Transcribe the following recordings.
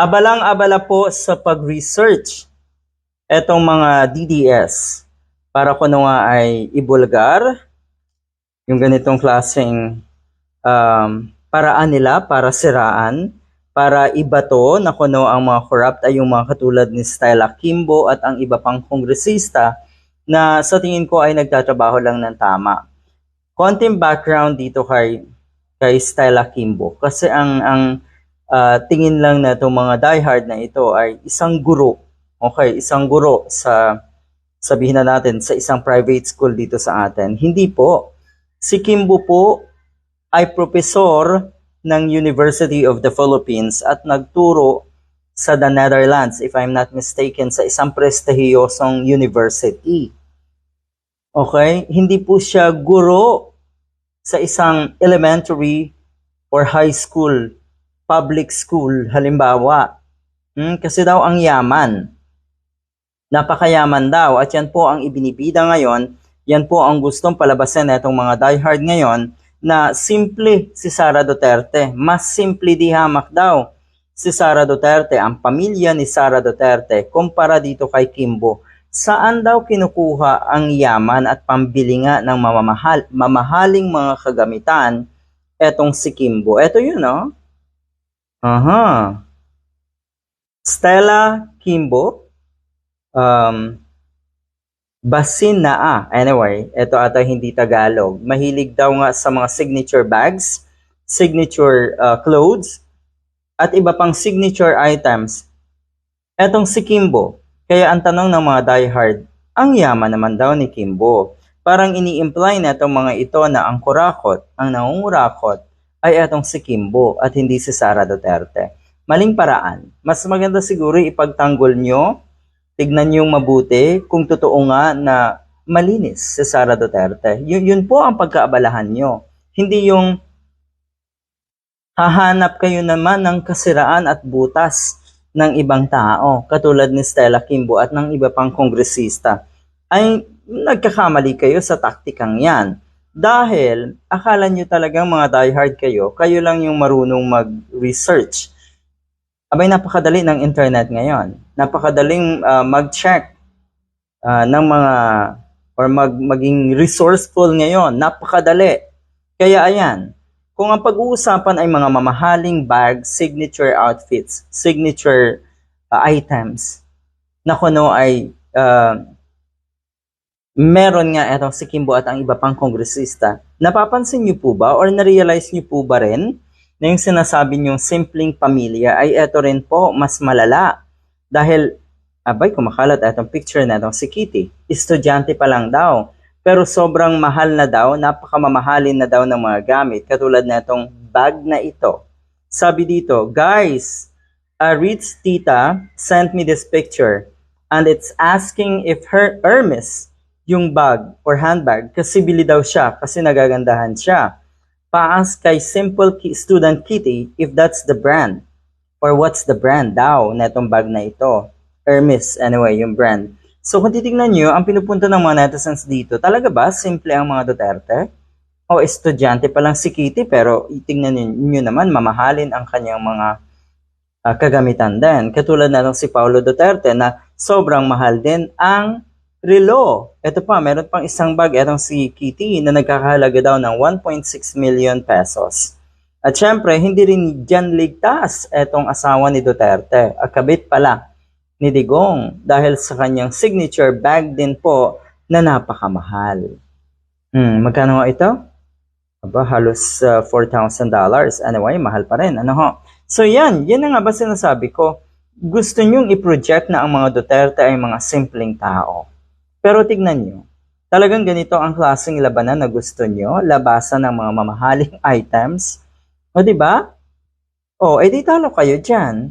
Abalang-abala po sa pag-research etong mga DDS para ko nga ay ibulgar yung ganitong klaseng um, paraan nila para siraan, para ibato na kuno ang mga corrupt ay yung mga katulad ni Stella Kimbo at ang iba pang kongresista na sa tingin ko ay nagtatrabaho lang ng tama. Konting background dito kay kay Stella Kimbo kasi ang ang uh, tingin lang na itong mga diehard na ito ay isang guro. Okay, isang guro sa sabihin na natin sa isang private school dito sa atin. Hindi po. Si Kimbo po ay profesor ng University of the Philippines at nagturo sa the Netherlands, if I'm not mistaken, sa isang prestihiyosong university. Okay? Hindi po siya guro sa isang elementary or high school, public school, halimbawa. Hmm, kasi daw ang yaman. Napakayaman daw at yan po ang ibinibida ngayon. Yan po ang gustong palabasin na itong mga diehard ngayon na simple si Sara Duterte. Mas simple di hamak daw si Sara Duterte, ang pamilya ni Sara Duterte, kumpara dito kay Kimbo. Saan daw kinukuha ang yaman at pambili nga ng mamamahal, mamahaling mga kagamitan etong si Kimbo? Eto yun, no? Aha. Stella Kimbo, um, Basin na ah. Anyway, ito ata hindi Tagalog. Mahilig daw nga sa mga signature bags, signature uh, clothes, at iba pang signature items. Etong si Kimbo. Kaya ang tanong ng mga diehard, ang yaman naman daw ni Kimbo. Parang ini-imply na itong mga ito na ang kurakot, ang nangungurakot, ay etong si Kimbo at hindi si Sara Duterte. Maling paraan. Mas maganda siguro ipagtanggol nyo tignan yung mabuti kung totoo nga na malinis si Sara Duterte. Yun, yun po ang pagkaabalahan nyo. Hindi yung hahanap kayo naman ng kasiraan at butas ng ibang tao, katulad ni Stella Kimbo at ng iba pang kongresista, ay nagkakamali kayo sa taktikang yan. Dahil akala nyo talagang mga diehard kayo, kayo lang yung marunong mag-research abay napakadali ng internet ngayon. Napakadaling uh, mag-check uh, ng mga or mag, maging resourceful ngayon. Napakadali. Kaya ayan, kung ang pag-uusapan ay mga mamahaling bag, signature outfits, signature uh, items, na kuno ay uh, meron nga itong si Kimbo at ang iba pang kongresista, napapansin niyo po ba or na-realize niyo po ba rin na yung sinasabi niyong simpleng pamilya ay eto rin po mas malala. Dahil, abay, kumakalat itong picture na itong si Kitty. Estudyante pa lang daw. Pero sobrang mahal na daw, napakamamahalin na daw ng mga gamit, katulad na itong bag na ito. Sabi dito, guys, a rich tita sent me this picture and it's asking if her Hermes yung bag or handbag kasi bili daw siya kasi nagagandahan siya pa-ask kay Simple Student Kitty if that's the brand or what's the brand daw na itong bag na ito. Hermes, anyway, yung brand. So kung titignan nyo, ang pinupunta ng mga netizens dito, talaga ba simple ang mga Duterte? O estudyante pa lang si Kitty pero tingnan niyo naman, mamahalin ang kanyang mga uh, kagamitan din. Katulad na si Paulo Duterte na sobrang mahal din ang relo. Ito pa, meron pang isang bag, itong si Kitty, na nagkakahalaga daw ng 1.6 million pesos. At syempre, hindi rin dyan ligtas itong asawa ni Duterte. Akabit pala ni Digong dahil sa kanyang signature bag din po na napakamahal. Hmm, magkano nga ito? Aba, halos uh, $4,000. Anyway, mahal pa rin. Ano ho? So yan, yan na nga ba sinasabi ko. Gusto nyong i-project na ang mga Duterte ay mga simpleng tao. Pero tignan nyo, talagang ganito ang klaseng labanan na gusto nyo, labasan ng mga mamahaling items. O di ba? O, edi talo kayo dyan.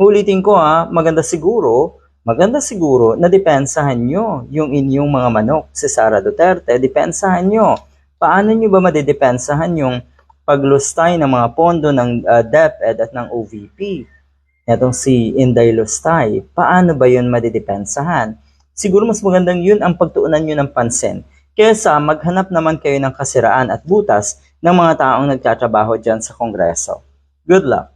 Ulitin ko ha, maganda siguro, maganda siguro na depensahan nyo yung inyong mga manok si Sara Duterte. Depensahan nyo. Paano nyo ba madedepensahan yung paglustay ng mga pondo ng uh, DepEd at ng OVP? Itong si Inday Lustay, paano ba yun madedepensahan? Siguro mas magandang yun ang pagtuunan nyo ng pansin kesa maghanap naman kayo ng kasiraan at butas ng mga taong nagtatrabaho dyan sa Kongreso. Good luck!